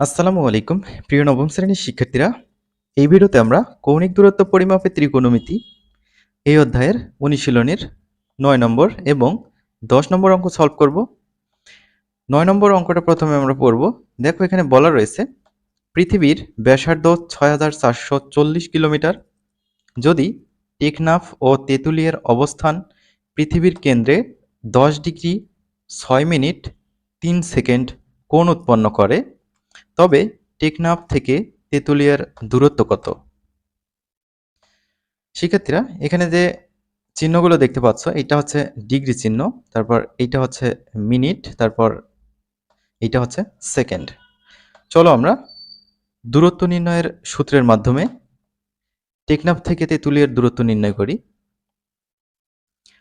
আসসালামু আলাইকুম। প্রিয় নবম শ্রেণির শিক্ষার্থীরা, এই ভিডিওতে আমরা কৌণিক দূরত্ব পরিমাপের ত্রিকোণমিতি এই অধ্যায়ের অনুশীলনের নয় নম্বর এবং দশ নম্বর অঙ্ক সলভ করব। নয় নম্বর অঙ্কটা প্রথমে আমরা পড়ব। দেখো এখানে বলা রয়েছে, পৃথিবীর ব্যাসার্ধ ছয় হাজার চারশো চল্লিশ কিলোমিটার। যদি টেকনাফ ও তেঁতুলিয়ার অবস্থান পৃথিবীর কেন্দ্রে দশ ডিগ্রি ছয় মিনিট তিন সেকেন্ড কোণ উৎপন্ন করে তবে টেকনাফ থেকে তেঁতুলিয়ার দূরত্ব কত? শিক্ষার্থীরা, এখানে যে চিহ্নগুলো দেখতে পাচ্ছ, এটা হচ্ছে ডিগ্রি চিহ্ন, তারপর এইটা হচ্ছে মিনিট, তারপর এইটা হচ্ছে সেকেন্ড। চলো আমরা দূরত্ব নির্ণয়ের সূত্রের মাধ্যমে টেকনাফ থেকে তেঁতুলিয়ার দূরত্ব নির্ণয় করি।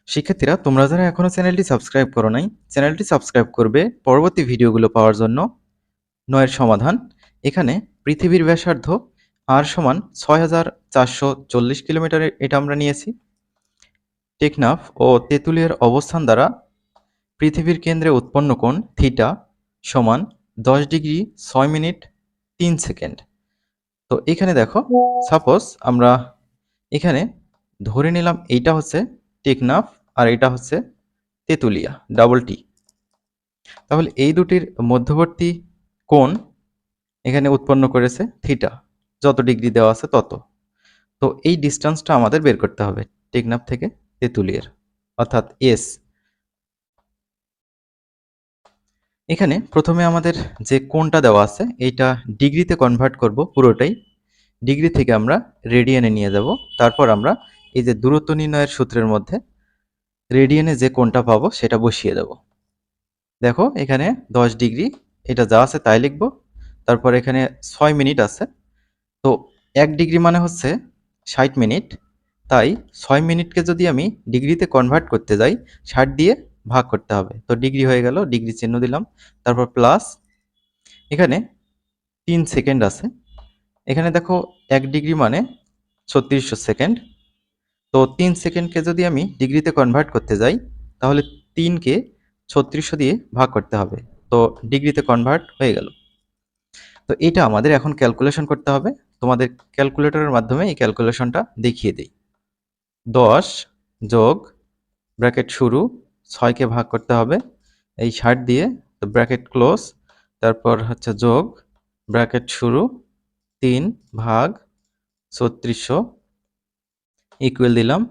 শিক্ষার্থীরা, তোমরা যারা এখনও চ্যানেলটি সাবস্ক্রাইব করো নাই, চ্যানেলটি সাবস্ক্রাইব করবে। পরবর্তী ভিডিওগুলো পাওয়ার জন্য নয়ের সমাধান। এখানে পৃথিবীর ব্যাসার্ধ আর সমান ছয় হাজার চারশো চল্লিশ কিলোমিটারের এটা আমরা নিয়েছি। টেকনাফ ও তেঁতুলিয়ার অবস্থান দ্বারা পৃথিবীর কেন্দ্রে উৎপন্ন কোণ থিটা সমান দশ ডিগ্রি ছয় মিনিট তিন সেকেন্ড। তো এখানে দেখো, সাপোজ আমরা এখানে ধরে নিলাম এইটা হচ্ছে টেকনাফ আর এটা হচ্ছে তেঁতুলিয়া, ডাবল টি। তাহলে এই দুটির মধ্যবর্তী কোণ এখানে উৎপন্ন করেছে থিটা। যত ডিগ্রি দেওয়া আছে তত। তো এই ডিস্টেন্সটা আমাদের বের করতে হবে টেকনাফ থেকে তেঁতুলিয়ার, অর্থাৎ এস। এখানে প্রথমে আমাদের যে কোনটা দেওয়া আছে, এইটা ডিগ্রিতে কনভার্ট করব পুরোটাই। ডিগ্রি থেকে আমরা রেডিয়ানে নিয়ে যাব। তারপর আমরা এই যে দূরত্ব নির্ণয়ের সূত্রের মধ্যে রেডিয়ানে যে কোনটা পাবো সেটা বসিয়ে দেব। দেখো, এখানে দশ ডিগ্রি এটা যা আছে তাই লিখব। তারপর এখানে ছয় মিনিট আছে। তো এক ডিগ্রি মানে হচ্ছে ষাট মিনিট। তাই ছয় মিনিটকে যদি আমি ডিগ্রিতে কনভার্ট করতে যাই, ষাট দিয়ে ভাগ করতে হবে। তো ডিগ্রি হয়ে গেল, ডিগ্রি চিহ্ন দিলাম। তারপর প্লাস এখানে তিন সেকেন্ড আছে। এখানে দেখো এক ডিগ্রি মানে ছত্রিশশো সেকেন্ড। তো তিন সেকেন্ডকে যদি আমি ডিগ্রিতে কনভার্ট করতে যাই, তাহলে তিনকে ছত্রিশশো দিয়ে ভাগ করতে হবে। তো ডিগ্রিতে কনভার্ট হয়ে গেল। তো এটা আমাদের এখন ক্যালকুলেশন করতে হবে। তোমাদের ক্যালকুলেটরের মাধ্যমে এই ক্যালকুলেশনটা দেখিয়ে দিই। দশ যোগ ব্র্যাকেট শুরু ছয়কে ভাগ করতে হবে। এই ষাট দিয়ে তো ব্র্যাকেট ক্লোজ তারপর হচ্ছে যোগ ব্র্যাকেট শুরু, তিন ভাগ ছত্রিশশো ইকুয়াল দিলাম।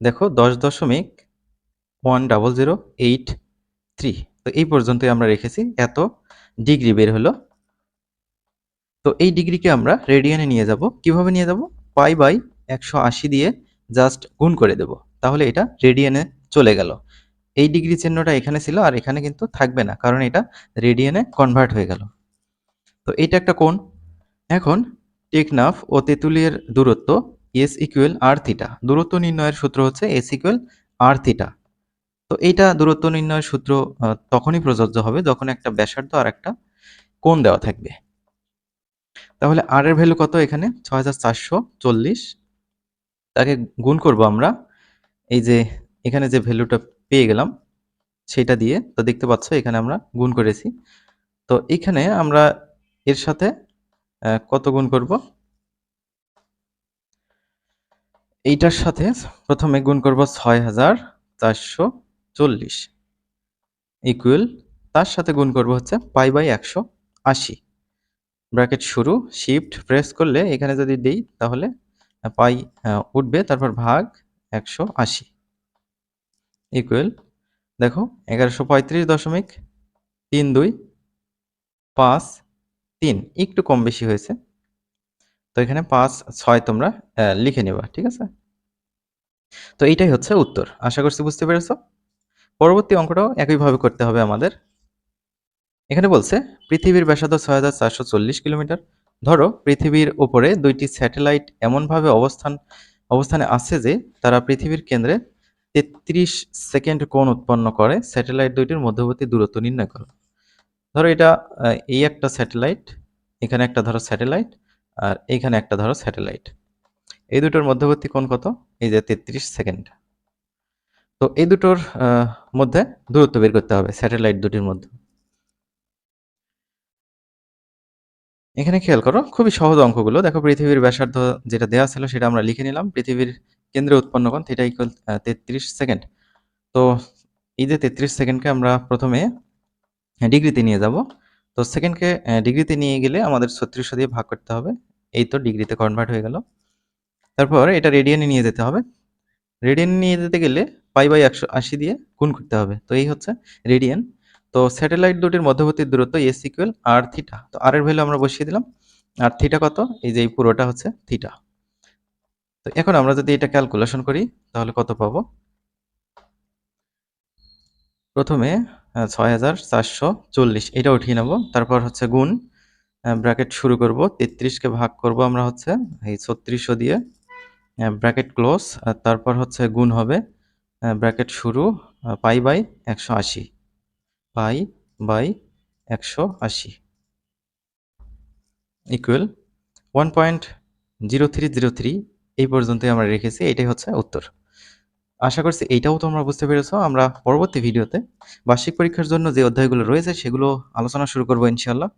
দেখো দশ দশমিক one double zero eight three তো এই পর্যন্তই আমরা রেখেছি। এত ডিগ্রি বের হলো। তো এই ডিগ্রিকে আমরা রেডিয়ানে নিয়ে যাব। কীভাবে নিয়ে যাব? পাই বাই একশো আশি দিয়ে জাস্ট গুণ করে দেব। তাহলে এটা রেডিয়ানে চলে গেল। এই ডিগ্রি চিহ্নটা এখানে ছিল আর এখানে কিন্তু থাকবে না, কারণ এটা রেডিয়ানে কনভার্ট হয়ে গেল। তো এটা একটা কোণ। এখন টেকনাফ ও তেঁতুলিয়ার দূরত্ব এস ইকুয়েল আর থিটা দূরত্ব নির্ণয়ের সূত্র হচ্ছে এস ইকুয়েল আর থিটা তো এইটা দূরত্ব নির্ণয়ের সূত্র তখনই প্রযোজ্য হবে যখন একটা ব্যাসার্ধ আর একটা কোণ দেওয়া থাকবে। তাহলে আর এর ভ্যালু কত এখানে? ছয় হাজার চারশো চল্লিশ। তাকে গুণ করব আমরা। এই যে এখানে যে ভ্যালুটা পেয়ে গেলাম, সেটা দিয়ে তো দেখতে পাচ্ছ এখানে আমরা গুণ করেছি। তো এখানে আমরা এর সাথে কত গুণ করব? এইটার সাথে প্রথমে গুণ করব ছয় হাজার চারশো চল্লিশ ইকুয়াল তার সাথে গুণ করব হচ্ছে পাই বাই একশো আশি। ব্র্যাকেট শুরু শিফট প্রেস করলে এখানে যদি দিই তাহলে পাই উঠবে, তারপর ভাগ একশো আশি। ইকুয়াল দেখো, এগারোশো পঁয়ত্রিশ দশমিক তিন দুই পাঁচ তিন, একটু কম বেশি হয়েছে। তো এখানে পাঁচ ছয় তোমরা লিখে নেবা, ঠিক আছে? তো এইটাই হচ্ছে উত্তর, আশা করছি বুঝতে পেরেছ? পরবর্তী অঙ্কটাও একইভাবে করতে হবে আমাদের। এখানে বলছে, পৃথিবীর ব্যাসার্ধ ছয় হাজার চারশো চল্লিশ কিলোমিটার। ধরো, পৃথিবীর ওপরে দুইটি স্যাটেলাইট এমনভাবে অবস্থান, অবস্থানে আছে যে, তারা পৃথিবীর কেন্দ্রে তেত্রিশ সেকেন্ড কোণ উৎপন্ন করে, স্যাটেলাইট দুইটির মধ্যবর্তী দূরত্ব নির্ণয় করো। ধরো এটা এই একটা স্যাটেলাইট, এখানে একটা ধরো স্যাটেলাইট, আর এইখানে একটা ধরো স্যাটেলাইট। এই দুটোর মধ্যবর্তী কোণ কত? এই যে তেত্রিশ সেকেন্ড। তো এই দুটোর মধ্যে দূরত্ব বের করতে হবে, স্যাটেলাইট দুটির মধ্যে। এখানে খেয়াল করো, খুবই সহজ অঙ্কগুলো। দেখো পৃথিবীর ব্যাসার্ধ যেটা দেওয়া ছিল সেটা আমরা লিখে নিলাম। পৃথিবীর কেন্দ্রে উৎপন্ন কোণ থিটা ইকুয়াল তেত্রিশ সেকেন্ড তো এই যে তেত্রিশ সেকেন্ডকে আমরা প্রথমে ডিগ্রিতে নিয়ে যাব। তো সেকেন্ডকে ডিগ্রিতে নিয়ে গেলে আমাদের ছত্রিশশো দিয়ে ভাগ করতে হবে। এই তো ডিগ্রিতে কনভার্ট হয়ে গেল। তারপর এটা রেডিয়ানে নিয়ে যেতে হবে। রেডিয়ানে নিয়ে যেতে গেলে পাই বাই একশো আশি দিয়ে গুণ করতে হবে। তো এই হচ্ছে রেডিয়ান। তো স্যাটেলাইট দুটির মধ্যবর্তী দূরত্ব এস ইকুয়াল আর থিটা তো আর এর ভ্যালু আমরা বসিয়ে দিলাম। আর থিটা কত? এই যে এই পুরোটা হচ্ছে থিটা তো এখন আমরা যদি এটা ক্যালকুলেশন করি, তাহলে কত পাবো? প্রথমে ছয় হাজার চারশো চল্লিশ। এটা উঠিয়ে নেব। তারপর হচ্ছে গুণ ব্র্যাকেট শুরু করব। তেত্রিশকে ভাগ করব আমরা হচ্ছে, এই ছত্রিশশো দিয়ে ব্র্যাকেট ক্লোজ আর তারপর হচ্ছে গুণ হবে ব্র্যাকেট শুরু পাই বাই একশো আশি। পাই বাই একশো আশি। Equal one point zero three zero three এই পর্যন্তই আমরা রেখেছি, এটাই হচ্ছে উত্তর। আশা করছি এইটাও তোমরা বুঝতে পেরেছ। আমরা পরবর্তী ভিডিওতে বার্ষিক পরীক্ষার জন্য যে অধ্যায়গুলো রয়েছে, সেগুলো আলোচনা শুরু করব ইনশাল্লাহ